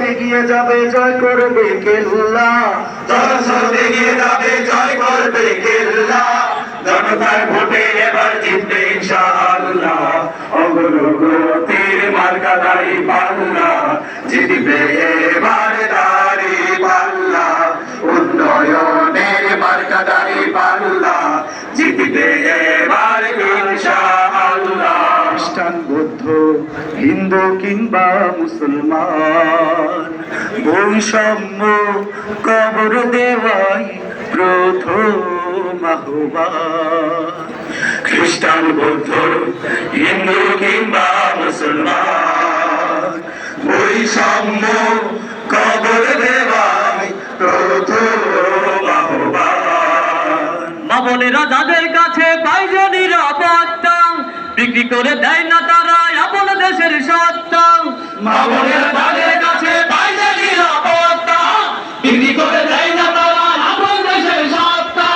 এগিয়ে যাবে, জয় করবে কেল্লা। জনস্রোত গিয়ে যাবে, জয় করবে কেল্লা। জনতার ভোটে এবার জিতবে ইনশাআল্লাহ। অগ্রগতির মার্কা দাঁড়ি পাল্লা জিতবে এবার হিন্দু কিংবা মুসলমান, বৈষম্য কবর দেওয়াই প্রথম আহ্বান। খ্রিস্টান, বৌদ্ধ, হিন্দু কিংবা মুসলমান, বৈষম্য কবর দেওয়াই প্রথম আহ্বান। মামনেরা যাদের কাছে পাইছে নিরাপত্তা বিক্রি করে দেয় না মামনের তাদের কাছে পাইলে নিরাপত্তা বিক্রি করে দেয় না তারা আপন দেশের সত্তা।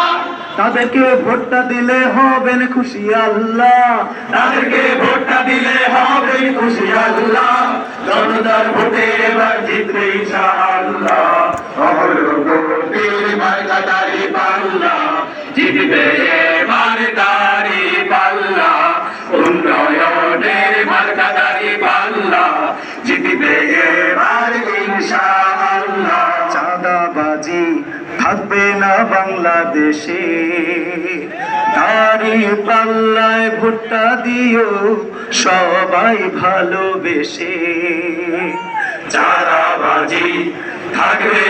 তাদেরকে ভোটটা দিলে হবেন খুশি আল্লাহ। তাদেরকে ভোটটা দিলে হবে খুশি আল্লাহ। জনতার ভোটে এবার জিতবে ইনশাআল্লাহ। পাল্লা। জিতবে জিতবে এবার ইনশাআল্লাহ। চাঁদাবাজি থাকবে না বাংলাদেশে। দাড়ি পাল্লায় ভুট্টা দিও সবাই ভালোবেসে। চাঁদাবাজি থাকবে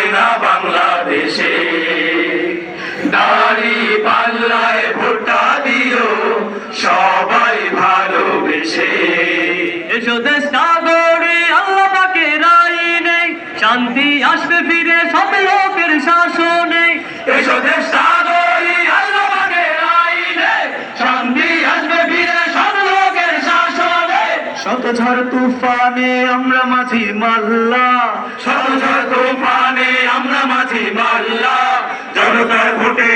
শান্তি আসবে ফিরে সব লোকের শাসনে। এসো দেশ সাগরি আল্লাহ পাকের আইনে। শান্তি আসবে ফিরে সব লোকের শাসনে। শত ঝড় তুফানে আমরা মাঝি মাল্লা। শত ঝর তুফানে আমরা মাঝি মাল্লা। জনতার ভোটে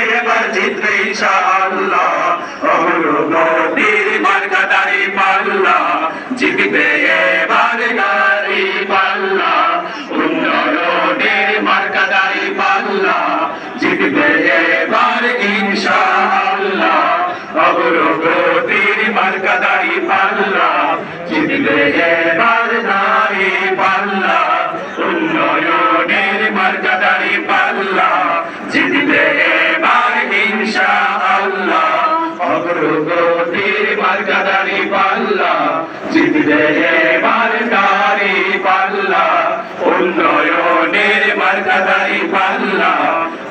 জিতবে এবার ইনশাআল্লাহ অগ্রগতির মার্কা দাড়ি পাল্লা। জিতবে এবার দাড়ি পাল্লা। উন্নয়নের মার্কা দাড়ি পাল্লা। জিতবে এবার ইনশাআল্লাহ অগ্রগতির মার্কা দাড়ি পাল্লা। জিতবে এবার দাড়ি পাল্লা। উন্নয়নের মার্কা দাড়ি পাল্লা।